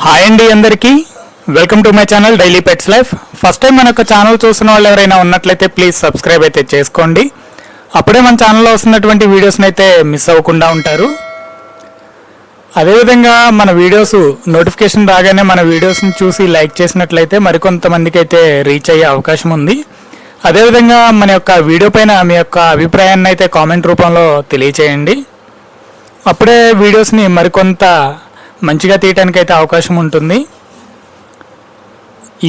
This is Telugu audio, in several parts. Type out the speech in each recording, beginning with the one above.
హాయ్ అండి అందరికీ. Welcome to my channel daily pets life first time మన యొక్క ఛానల్ చూసిన వాళ్ళు ఎవరైనా ఉన్నట్లయితే ప్లీజ్ సబ్స్క్రైబ్ అయితే చేసుకోండి. అప్పుడే మన ఛానల్లో వస్తున్నటువంటి వీడియోస్ని అయితే మిస్ అవ్వకుండా ఉంటారు. అదేవిధంగా మన వీడియోస్ నోటిఫికేషన్ రాగానే మన వీడియోస్ని చూసి లైక్ చేసినట్లయితే మరికొంతమందికి అయితే రీచ్ అయ్యే అవకాశం ఉంది. అదేవిధంగా మన యొక్క వీడియో పైన మీ యొక్క అభిప్రాయాన్ని అయితే కామెంట్ రూపంలో తెలియచేయండి. అప్పుడే వీడియోస్ని మరికొంత మంచిగా తీయటానికి అయితే అవకాశం ఉంటుంది.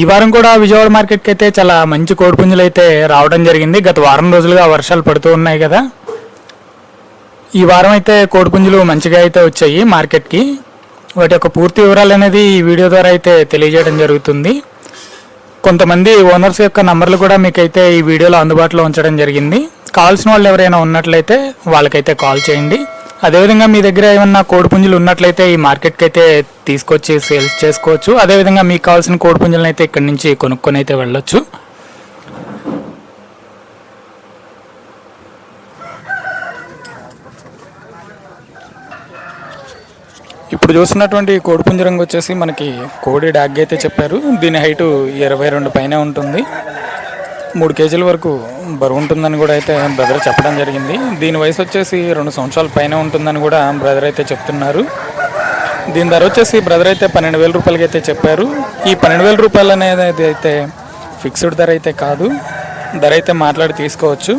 ఈ వారం కూడా విజయవాడ మార్కెట్కి అయితే చాలా మంచి కోడిపుంజులు అయితే రావడం జరిగింది. గత వారం రోజులుగా వర్షాలు పడుతూ ఉన్నాయి కదా. ఈ వారం అయితే కోడిపుంజులు మంచిగా అయితే వచ్చాయి మార్కెట్కి. వాటి యొక్క పూర్తి వివరాలు అనేది ఈ వీడియో ద్వారా అయితే తెలియజేయడం జరుగుతుంది. కొంతమంది ఓనర్స్ యొక్క నంబర్లు కూడా మీకైతే ఈ వీడియోలో అందుబాటులో ఉంచడం జరిగింది. కావాల్సిన వాళ్ళు ఎవరైనా ఉన్నట్లయితే వాళ్ళకైతే కాల్ చేయండి. అదేవిధంగా మీ దగ్గర ఏమన్నా కోడిపుంజులు ఉన్నట్లయితే ఈ మార్కెట్కి అయితే తీసుకొచ్చి సేల్స్ చేసుకోవచ్చు. అదేవిధంగా మీకు కావాల్సిన కోడిపుంజులను అయితే ఇక్కడి నుంచి కొనుక్కొని అయితే వెళ్ళొచ్చు. ఇప్పుడు చూస్తున్నటువంటి కోడిపుంజు రంగు వచ్చేసి మనకి కోడి డాగ్ అయితే చెప్పారు. దీని హైటు ఇరవై రెండు పైన ఉంటుంది. మూడు కేజీల వరకు బరువు ఉంటుందని కూడా అయితే బ్రదర్ చెప్పడం జరిగింది. దీని వయసు వచ్చేసి రెండు సంవత్సరాల పైన ఉంటుందని కూడా బ్రదర్ అయితే చెప్తున్నారు. దీని ధర వచ్చేసి బ్రదర్ అయితే పన్నెండు వేల రూపాయలకి అయితే చెప్పారు. ఈ పన్నెండు వేల రూపాయలు అనేది అయితే ఫిక్స్డ్ ధర అయితే కాదు. ధర అయితే మాట్లాడి తీసుకోవచ్చు.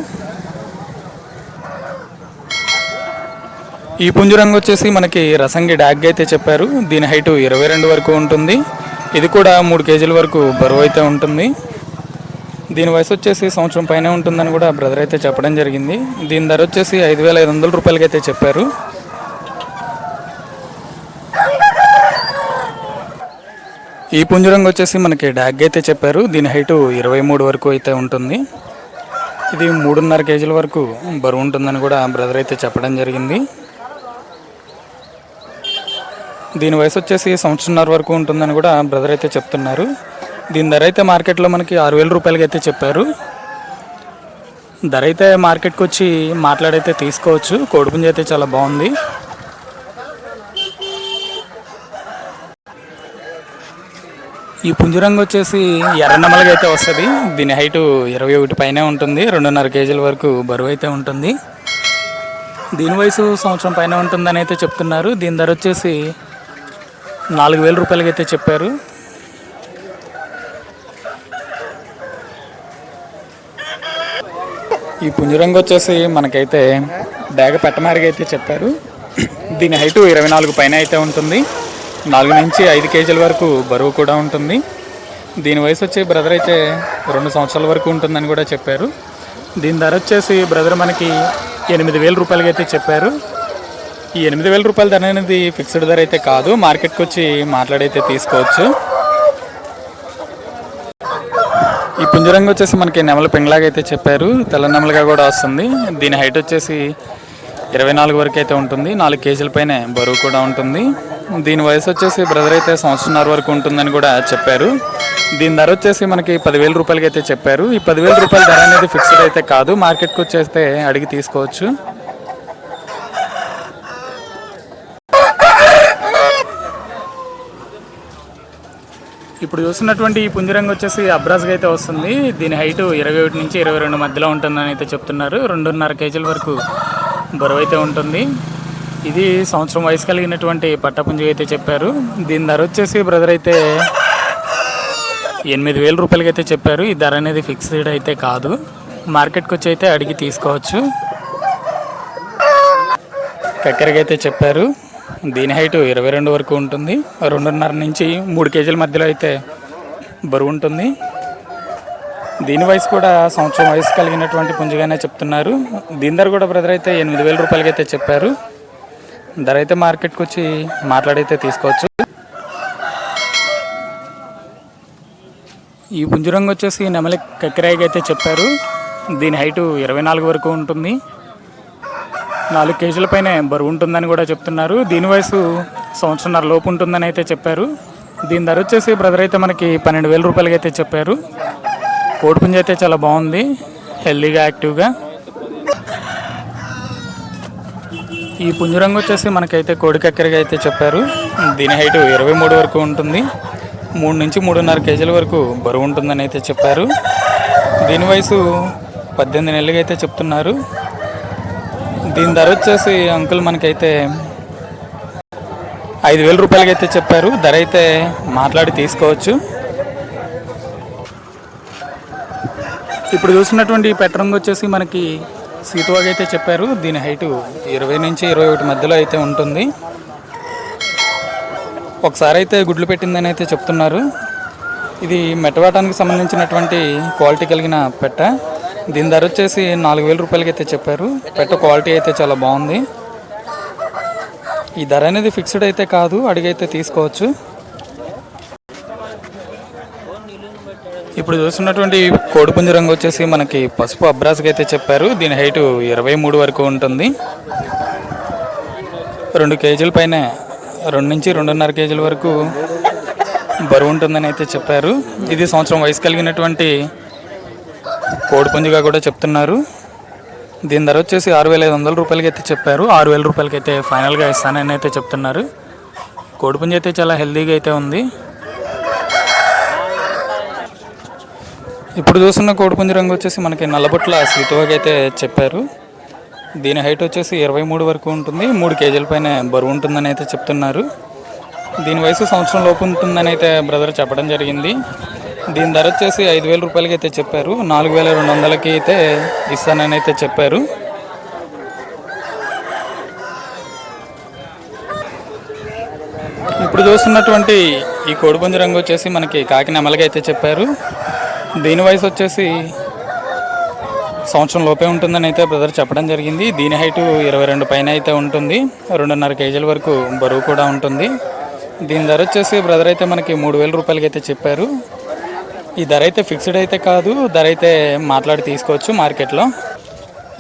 ఈ పుంజురంగు వచ్చేసి మనకి రసంగి డాగ్ అయితే చెప్పారు. దీని హైటు ఇరవై రెండు వరకు ఉంటుంది. ఇది కూడా మూడు కేజీల వరకు బరువు అయితే ఉంటుంది. దీని వయసు వచ్చేసి సంవత్సరం పైనే ఉంటుందని కూడా బ్రదర్ అయితే చెప్పడం జరిగింది. దీని ధర వచ్చేసి ఐదు వేల ఐదు వందల రూపాయలకి అయితే చెప్పారు. ఈ పుంజరంగు వచ్చేసి మనకి డాగ్ అయితే చెప్పారు. దీని హైటు ఇరవై మూడు వరకు అయితే ఉంటుంది. ఇది మూడున్నర కేజీల వరకు బరువు ఉంటుందని కూడా బ్రదర్ అయితే చెప్పడం జరిగింది. దీని వయసు వచ్చేసి సంవత్సరంన్నర వరకు ఉంటుందని కూడా బ్రదర్ అయితే చెప్తున్నారు. దీని ధర అయితే మార్కెట్లో మనకి ఆరు వేల రూపాయలకి అయితే చెప్పారు. ధర అయితే మార్కెట్కి వచ్చి మాట్లాడైతే తీసుకోవచ్చు. కోడిపుంజ అయితే చాలా బాగుంది. ఈ పుంజురంగు వచ్చేసి ఎర్రనమ్మలకి అయితే వస్తుంది. దీని హైటు ఇరవై ఒకటి పైనే ఉంటుంది. రెండున్నర కేజీల వరకు బరువు అయితే ఉంటుంది. దీని వయసు సంవత్సరం పైన ఉంటుందని అయితే చెప్తున్నారు. దీని ధర వచ్చేసి నాలుగు వేల రూపాయలకి అయితే చెప్పారు. ఈ పుంజురంగు వచ్చేసి మనకైతే డేగ పెట్టమారిగా అయితే చెప్పారు. దీని హైటు ఇరవై నాలుగు పైన అయితే ఉంటుంది. నాలుగు నుంచి ఐదు కేజీల వరకు బరువు కూడా ఉంటుంది. దీని వయసు వచ్చి బ్రదర్ అయితే రెండు సంవత్సరాల వరకు ఉంటుందని కూడా చెప్పారు. దీని ధర వచ్చేసి బ్రదర్ మనకి ఎనిమిది వేల రూపాయలకి అయితే చెప్పారు. ఈ ఎనిమిది వేల రూపాయల ధర అనేది ఫిక్స్డ్ ధర అయితే కాదు. మార్కెట్కి వచ్చి మాట్లాడైతే తీసుకోవచ్చు. ఈ వచ్చేసి మనకి నెమల పింగ్లాగా అయితే చెప్పారు. తెల్ల నెమలుగా కూడా వస్తుంది. దీని హైట్ వచ్చేసి ఇరవై నాలుగు వరకు అయితే ఉంటుంది. నాలుగు కేజీల పైన బరువు కూడా ఉంటుంది. దీని వయసు వచ్చేసి బ్రదర్ అయితే సంవత్సరంన్నర వరకు ఉంటుందని కూడా చెప్పారు. దీని ధర వచ్చేసి మనకి పదివేల రూపాయలకి అయితే చెప్పారు. ఈ పదివేల రూపాయల ధర అనేది ఫిక్స్డ్ అయితే కాదు. మార్కెట్కి వచ్చేస్తే అడిగి తీసుకోవచ్చు. ఇప్పుడు చూస్తున్నటువంటి ఈ పుంజరంగు వచ్చేసి అబ్రాజ్గా అయితే వస్తుంది. దీని హైట్ ఇరవై ఒకటి నుంచి ఇరవై రెండు మధ్యలో ఉంటుందని అయితే చెప్తున్నారు. రెండున్నర కేజీల వరకు బరువు అయితే ఉంటుంది. ఇది సంవత్సరం వయసు కలిగినటువంటి పట్టపుంజు అయితే చెప్పారు. దీని ధర వచ్చేసి బ్రదర్ అయితే ఎనిమిది వేల రూపాయలకి అయితే చెప్పారు. ఈ ధర అనేది ఫిక్స్డ్ అయితే కాదు. మార్కెట్కి వచ్చి అయితే అడిగి తీసుకోవచ్చు. కక్కెరగా అయితే చెప్పారు. దీని హైట్ ఇరవై రెండు వరకు ఉంటుంది. రెండున్నర నుంచి మూడు కేజీల మధ్యలో అయితే బరువు ఉంటుంది. దీని వయసు కూడా సంవత్సరం వయసు కలిగినటువంటి పుంజుగానే చెప్తున్నారు. దీని ధర కూడా బ్రదర్ అయితే ఎనిమిది వేల రూపాయలకి అయితే చెప్పారు. ధర అయితే మార్కెట్కి వచ్చి మాట్లాడైతే తీసుకోవచ్చు. ఈ పుంజురంగు వచ్చేసి నెమలి కక్కిరాయికి అయితే చెప్పారు. దీని హైటు ఇరవై నాలుగు వరకు ఉంటుంది. నాలుగు కేజీల పైన బరువు ఉంటుందని కూడా చెప్తున్నారు. దీని వయసు సంవత్సరంన్నర లోపు ఉంటుందని అయితే చెప్పారు. దీని ధర వచ్చేసి బ్రదర్ అయితే మనకి పన్నెండు వేల రూపాయలకి అయితే చెప్పారు. కోడిపుంజ అయితే చాలా బాగుంది. హెల్దీగా యాక్టివ్గా. ఈ పుంజరంగు వచ్చేసి మనకైతే కోడికక్కరిగా అయితే చెప్పారు. దీని హైట్ ఇరవై మూడు వరకు ఉంటుంది. మూడు నుంచి మూడున్నర కేజీల వరకు బరువు ఉంటుందని అయితే చెప్పారు. దీని వయసు పద్దెనిమిది నెలలుగా అయితే చెప్తున్నారు. దీని ధర వచ్చేసి అంకుల్ మనకైతే ఐదు వేల రూపాయలకి అయితే చెప్పారు. ధర అయితే మాట్లాడి తీసుకోవచ్చు. ఇప్పుడు చూసినటువంటి ఈ వచ్చేసి మనకి సీతువాగా అయితే చెప్పారు. దీని హైటు ఇరవై నుంచి ఇరవై ఒకటి మధ్యలో అయితే ఉంటుంది. ఒకసారి అయితే గుడ్లు పెట్టిందని అయితే చెప్తున్నారు. ఇది మెటవాటానికి సంబంధించినటువంటి క్వాలిటీ కలిగిన పెట్ట. దీని ధర వచ్చేసి నాలుగు వేల రూపాయలకి అయితే చెప్పారు. పెట్ట క్వాలిటీ అయితే చాలా బాగుంది. ఈ ధర అనేది ఫిక్స్డ్ అయితే కాదు అడిగైతే తీసుకోవచ్చు. ఇప్పుడు చూస్తున్నటువంటి కోడిపుంజు రంగు వచ్చేసి మనకి పసుపు అబ్రాస్కి అయితే చెప్పారు. దీని హైటు ఇరవై మూడు వరకు ఉంటుంది. రెండు కేజీల పైన రెండు నుంచి రెండున్నర కేజీల వరకు బరువు ఉంటుందని అయితే చెప్పారు. ఇది సంవత్సరం వయసు కలిగినటువంటి కోడిపుంజుగా కూడా చెప్తున్నారు. దీని ధర వచ్చేసి ఆరు వేల ఐదు వందల రూపాయలకి అయితే చెప్పారు. ఆరు వేల రూపాయలకి అయితే ఫైనల్గా ఇస్తానని అయితే చెప్తున్నారు. కోడిపుంజు అయితే చాలా హెల్తీగా అయితే ఉంది. ఇప్పుడు చూస్తున్న కోడిపుంజి రంగు వచ్చేసి మనకి నల్లబొట్ల సీతువగా అయితే చెప్పారు. దీని హైట్ వచ్చేసి ఇరవై మూడు వరకు ఉంటుంది. మూడు కేజీల పైన బరువు ఉంటుందని అయితే చెప్తున్నారు. దీని వయసు సంవత్సరం లోపు ఉంటుందని అయితే బ్రదర్ చెప్పడం జరిగింది. దీని ధర వచ్చేసి ఐదు వేల రూపాయలకి అయితే చెప్పారు. నాలుగు వేల రెండు వందలకి అయితే ఇస్తానని అయితే చెప్పారు. ఇప్పుడు చూస్తున్నటువంటి ఈ కోడిపుంజు రంగు వచ్చేసి మనకి కాకి నెమలకి అయితే చెప్పారు. దీని వయసు వచ్చేసి సంవత్సరం లోపే ఉంటుందని అయితే బ్రదర్ చెప్పడం జరిగింది. దీని హైటు ఇరవై రెండు పైన అయితే ఉంటుంది. రెండున్నర కేజీల వరకు బరువు కూడా ఉంటుంది. దీని ధర వచ్చేసి బ్రదర్ అయితే మనకి మూడు వేల రూపాయలకి అయితే చెప్పారు. ఈ ధర అయితే ఫిక్స్డ్ అయితే కాదు ధర అయితే మాట్లాడి తీసుకోవచ్చు మార్కెట్లో.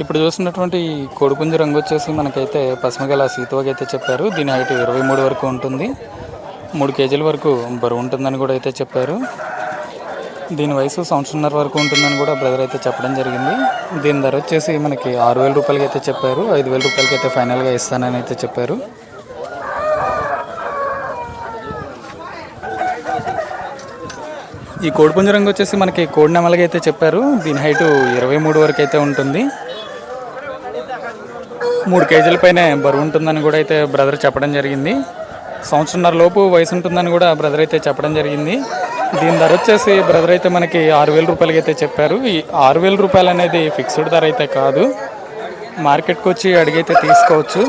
ఇప్పుడు చూసినటువంటి ఈ కోడిపుంజు రంగు వచ్చేసి మనకైతే పసుమగల సీతువగా అయితే చెప్పారు. దీని హైట్ ఇరవై మూడు వరకు ఉంటుంది. మూడు కేజీల వరకు బరువు ఉంటుందని కూడా అయితే చెప్పారు. దీని వయసు సంవత్సరంన్నర వరకు ఉంటుందని కూడా బ్రదర్ అయితే చెప్పడం జరిగింది. దీని ధర వచ్చేసి మనకి ఆరు వేల రూపాయలకి అయితే చెప్పారు. ఐదు వేల రూపాయలకి అయితే ఫైనల్గా ఇస్తానని అయితే చెప్పారు. ఈ కోడిపుంజ రంగు వచ్చేసి మనకి కోడి నెమలగా అయితే చెప్పారు. దీని హైట్ ఇరవై మూడు వరకు అయితే ఉంటుంది. మూడు కేజీల పైన బరువు ఉంటుందని కూడా అయితే బ్రదర్ చెప్పడం జరిగింది. సంవత్సరంన్నర లోపు వయసు ఉంటుందని కూడా బ్రదర్ అయితే చెప్పడం జరిగింది. దీని ధర వచ్చేసి బ్రదర్ అయితే మనకి ఆరు వేల రూపాయలకి అయితే చెప్పారు. ఈ ఆరు వేల రూపాయలు అనేది ఫిక్స్డ్ ధర అయితే కాదు. మార్కెట్కి వచ్చి అడిగైతే తీసుకోవచ్చు.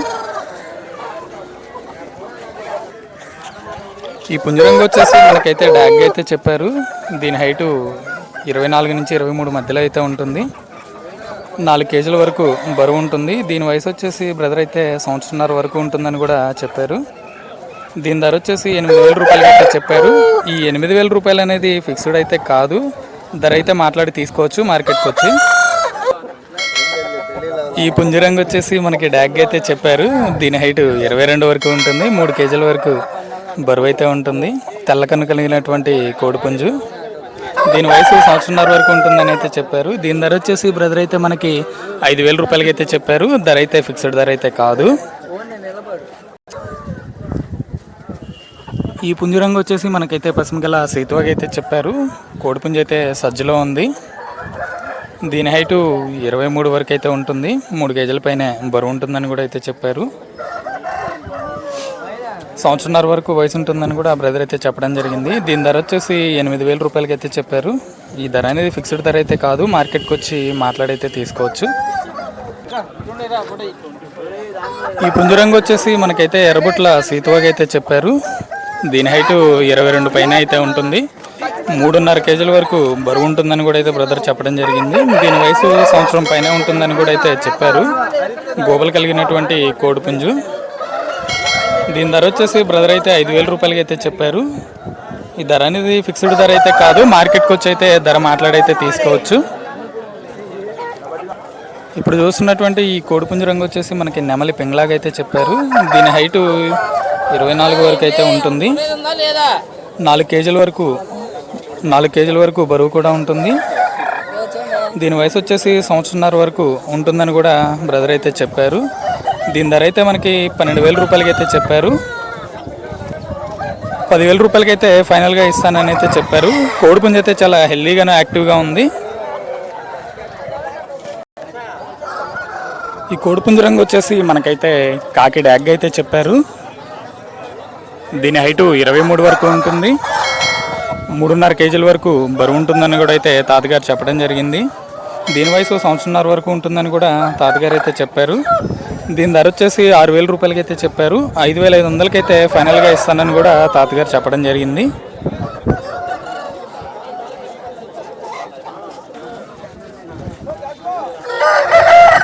ఈ పుంజరంగు వచ్చేసి మనకైతే డాగ్ అయితే చెప్పారు. దీని హైటు ఇరవై నాలుగు నుంచి ఇరవై మూడు మధ్యలో అయితే ఉంటుంది. నాలుగు కేజీల వరకు బరువు ఉంటుంది. దీని వయసు వచ్చేసి బ్రదర్ అయితే సంవత్సరంన్నర వరకు ఉంటుందని కూడా చెప్పారు. దీని ధర వచ్చేసి ఎనిమిది వేల రూపాయలు అయితే చెప్పారు. ఈ ఎనిమిది వేల రూపాయలు అనేది ఫిక్స్డ్ అయితే కాదు. ధర అయితే మాట్లాడి తీసుకోవచ్చు మార్కెట్కి వచ్చి. ఈ పుంజరంగు వచ్చేసి మనకి డాగ్ అయితే చెప్పారు. దీని హైట్ ఇరవై రెండు వరకు ఉంటుంది. మూడు కేజీల వరకు బరువు అయితే ఉంటుంది తెల్లకన్ను కలిగినటువంటి కోడిపుంజు దీని వయసు సంవత్సరంన్నర వరకు ఉంటుందని అయితే చెప్పారు. దీని ధర వచ్చేసి బ్రదర్ అయితే మనకి ఐదు వేల రూపాయలకి అయితే చెప్పారు. ధర అయితే ఫిక్స్డ్ ధర అయితే కాదు. ఈ పుంజు రంగు వచ్చేసి మనకైతే పసిమిగల సేతువగా అయితే చెప్పారు. కోడిపుంజు అయితే సజ్జలో ఉంది. దీని హైటు ఇరవై మూడు వరకు అయితే ఉంటుంది. మూడు కేజీల పైన బరువు ఉంటుందని కూడా అయితే చెప్పారు. సంవత్సరంన్నర వరకు వయసు ఉంటుందని కూడా ఆ బ్రదర్ అయితే చెప్పడం జరిగింది. దీని ధర వచ్చేసి ఎనిమిది వేల రూపాయలకి అయితే చెప్పారు. ఈ ధర అనేది ఫిక్స్డ్ ధర అయితే కాదు. మార్కెట్కి వచ్చి మాట్లాడైతే తీసుకోవచ్చు. ఈ పుంజురంగు వచ్చేసి మనకైతే ఎర్రబుట్ల సీతువగా అయితే చెప్పారు. దీని హైట్ ఇరవై రెండు పైన అయితే ఉంటుంది. మూడున్నర కేజీల వరకు బరువు ఉంటుందని కూడా అయితే బ్రదర్ చెప్పడం జరిగింది. దీని వయసు సంవత్సరం పైన ఉంటుందని కూడా అయితే చెప్పారు. గోబలు కలిగినటువంటి కోడిపుంజు దీని ధర వచ్చేసి బ్రదర్ అయితే ఐదు వేల రూపాయలకి అయితే చెప్పారు. ఈ ధర అనేది ఫిక్స్డ్ ధర అయితే కాదు మార్కెట్కి వచ్చి అయితే ధర మాట్లాడైతే తీసుకోవచ్చు. ఇప్పుడు చూస్తున్నటువంటి ఈ కోడిపుంజు రంగు వచ్చేసి మనకి నెమలి పెంగ్లాగా అయితే చెప్పారు. దీని హైటు ఇరవై నాలుగు వరకు అయితే ఉంటుంది. నాలుగు కేజీల వరకు నాలుగు కేజీల వరకు బరువు కూడా ఉంటుంది. దీని వయసు వచ్చేసి సంవత్సరంన్నర వరకు ఉంటుందని కూడా బ్రదర్ అయితే చెప్పారు. దీని ధర అయితే మనకి పన్నెండు వేల రూపాయలకి అయితే చెప్పారు. పదివేల రూపాయలకి అయితే ఫైనల్గా ఇస్తానని అయితే చెప్పారు. కోడిపుంజ అయితే చాలా హెల్దీగాను యాక్టివ్గా ఉంది. ఈ కోడిపుంజ రంగు వచ్చేసి మనకైతే కాకి డ్యాగ్ అయితే చెప్పారు. దీని హైటు ఇరవై మూడు వరకు ఉంటుంది. మూడున్నర కేజీల వరకు బరువు ఉంటుందని కూడా అయితే తాతగారు చెప్పడం జరిగింది. దీని వయసు సంవత్సరంన్నర వరకు ఉంటుందని కూడా తాతగారు అయితే చెప్పారు. దీని ధర వచ్చేసి ఆరు వేల రూపాయలకి అయితే చెప్పారు. ఐదు వేల ఐదు వందలకి అయితే ఫైనల్గా ఇస్తానని కూడా తాతగారు చెప్పడం జరిగింది.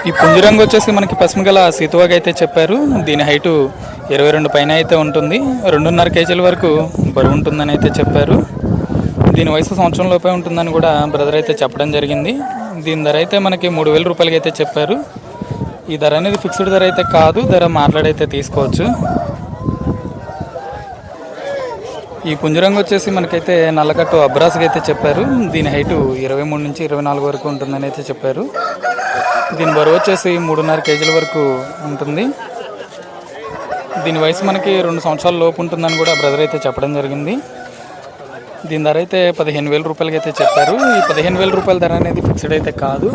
ఈ పుంజురంగు వచ్చేసి మనకి పసుపు గల సీతువాగా అయితే చెప్పారు. దీని హైటు ఇరవై రెండు పైన అయితే ఉంటుంది. రెండున్నర కేజీల వరకు బరువు ఉంటుందని అయితే చెప్పారు. దీని వయసు సంవత్సరం లోపే ఉంటుందని కూడా బ్రదర్ అయితే చెప్పడం జరిగింది. దీని ధర అయితే మనకి మూడు వేల రూపాయలకి అయితే చెప్పారు. ఈ ధర అనేది ఫిక్స్డ్ ధర అయితే కాదు ధర మాట్లాడైతే తీసుకోవచ్చు. ఈ పుంజరంగు వచ్చేసి మనకైతే నల్లకట్టు అబ్రాస్కి అయితే చెప్పారు. దీని హైటు ఇరవై మూడు నుంచి ఇరవై నాలుగు వరకు ఉంటుందని అయితే చెప్పారు. దీని బరువు వచ్చేసి మూడున్నర కేజీల వరకు ఉంటుంది. దీని వయసు మనకి రెండు సంవత్సరాల లోపు ఉంటుందని కూడా బ్రదర్ అయితే చెప్పడం జరిగింది. దీని ధర అయితే పదిహేను వేల రూపాయలకి అయితే చెప్పారు. ఈ పదిహేను వేల రూపాయల ధర అనేది ఫిక్స్డ్ అయితే కాదు.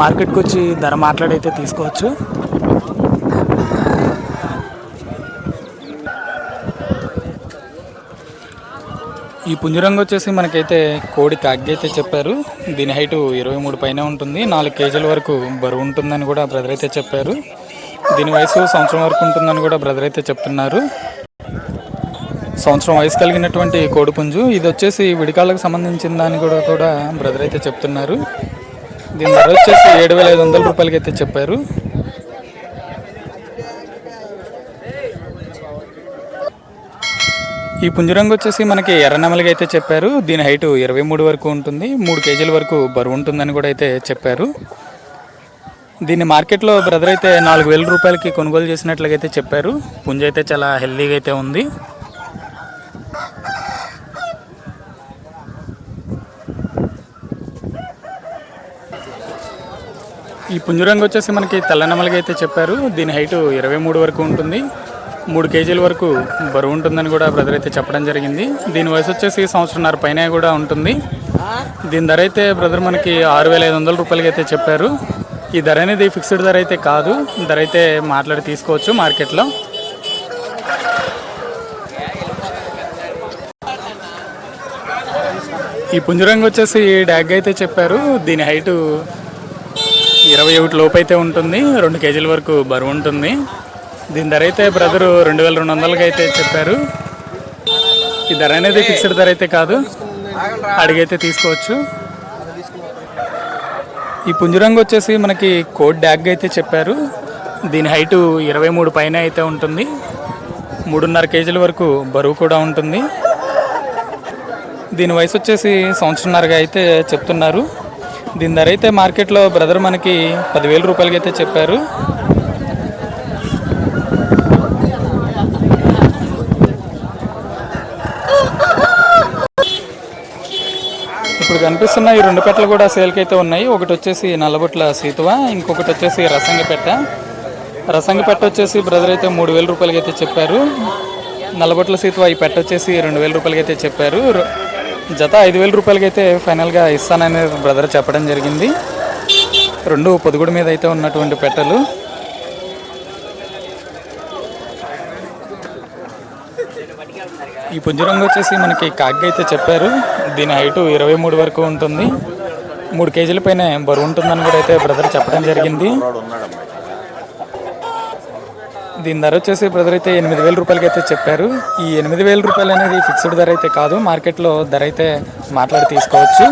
మార్కెట్కి వచ్చి ధర మాట్లాడైతే తీసుకోవచ్చు. ఈ పుంజరంగు వచ్చేసి మనకైతే కోడి కాగ్గి అయితే చెప్పారు. దీని హైటు ఇరవై మూడు పైన ఉంటుంది. నాలుగు కేజీల వరకు బరువు ఉంటుందని కూడా బ్రదర్ అయితే చెప్పారు. దీని వయసు సంవత్సరం వరకు ఉంటుందని కూడా బ్రదర్ అయితే చెప్తున్నారు. సంవత్సరం వయసు కలిగినటువంటి కోడిపుంజు ఇది వచ్చేసి విడికాళ్ళకు సంబంధించిన దాన్ని కూడా కూడా బ్రదర్ అయితే చెప్తున్నారు. దీని ధర వచ్చేసి ఏడు వేల ఐదు వందల రూపాయలకి అయితే చెప్పారు. ఈ పుంజరంగు వచ్చేసి మనకి ఎర్రనమలకి అయితే చెప్పారు. దీని హైట్ ఇరవై మూడు వరకు ఉంటుంది. మూడు కేజీల వరకు బరువు ఉంటుందని కూడా అయితే చెప్పారు. దీన్ని మార్కెట్లో బ్రదర్ అయితే నాలుగు వేల రూపాయలకి కొనుగోలు చేసినట్లుగా అయితే చెప్పారు. పుంజ అయితే చాలా హెల్దీగా అయితే ఉంది. ఈ పుంజురంగు వచ్చేసి మనకి తెల్లనమలగా అయితే చెప్పారు. దీని హైట్ ఇరవై మూడు వరకు ఉంటుంది. మూడు కేజీల వరకు బరువు ఉంటుందని కూడా బ్రదర్ అయితే చెప్పడం జరిగింది. దీని వయసు వచ్చేసి సంవత్సరంన్నర పైన కూడా ఉంటుంది. దీని ధర అయితే బ్రదర్ మనకి ఆరు వేల ఐదు వందల రూపాయలకి అయితే చెప్పారు. ఈ ధర అనేది ఫిక్స్డ్ ధర అయితే కాదు. ధర అయితే మాట్లాడి తీసుకోవచ్చు మార్కెట్లో. ఈ పుంజురంగు వచ్చేసి డ్యాగ్ అయితే చెప్పారు. దీని హైటు ఇరవై ఒకటి లోపు అయితే ఉంటుంది రెండు కేజీల వరకు బరువు ఉంటుంది. దీని ధర అయితే బ్రదరు రెండు వేల రెండు వందలకి అయితే చెప్పారు. ఈ ధర అనేది ఫిక్స్డ్ ధర అయితే కాదు. అడిగైతే తీసుకోవచ్చు. ఈ పుంజురంగు వచ్చేసి మనకి కోడ్ డ్యాగ్ అయితే చెప్పారు. దీని హైటు ఇరవై మూడు పైన అయితే ఉంటుంది. మూడున్నర కేజీల వరకు బరువు కూడా ఉంటుంది. దీని వయసు వచ్చేసి సంవత్సరంన్నరగా అయితే చెప్తున్నారు. దీని ధర అయితే మార్కెట్లో బ్రదర్ మనకి పదివేల రూపాయలకి అయితే చెప్పారు. ఇప్పుడు కనిపిస్తున్న ఈ రెండు పెట్టలు కూడా సేల్కి అయితే ఉన్నాయి. ఒకటి వచ్చేసి నల్లబొట్ల సీతువ ఇంకొకటి వచ్చేసి రసంగి పెట్ట రసంగి పెట్ట వచ్చేసి బ్రదర్ అయితే మూడు వేల రూపాయలకి అయితే చెప్పారు. నల్లబొట్ల సీతువ ఈ పెట్ట వచ్చేసి రెండు వేల రూపాయలకి అయితే చెప్పారు. జత ఐదు వేల రూపాయలకి అయితే ఫైనల్గా ఇస్తానని బ్రదర్ చెప్పడం జరిగింది. రెండు పొదుగుడు మీద అయితే ఉన్నటువంటి పెట్టలు. ఈ పుంజరంగు వచ్చేసి మనకి కాగ్గా అయితే చెప్పారు. దీని హైటు ఇరవై మూడు వరకు ఉంటుంది. మూడు కేజీల పైన బరువు ఉంటుందని కూడా అయితే బ్రదర్ చెప్పడం జరిగింది. దీని ధర వచ్చేసి బ్రదర్ అయితే ఎనిమిది వేల రూపాయలకి అయితే చెప్పారు. ఈ ఎనిమిది వేల రూపాయలు అనేది ఫిక్స్డ్ ధర అయితే కాదు మార్కెట్లో ధర అయితే మాట్లాడి తీసుకోవచ్చు.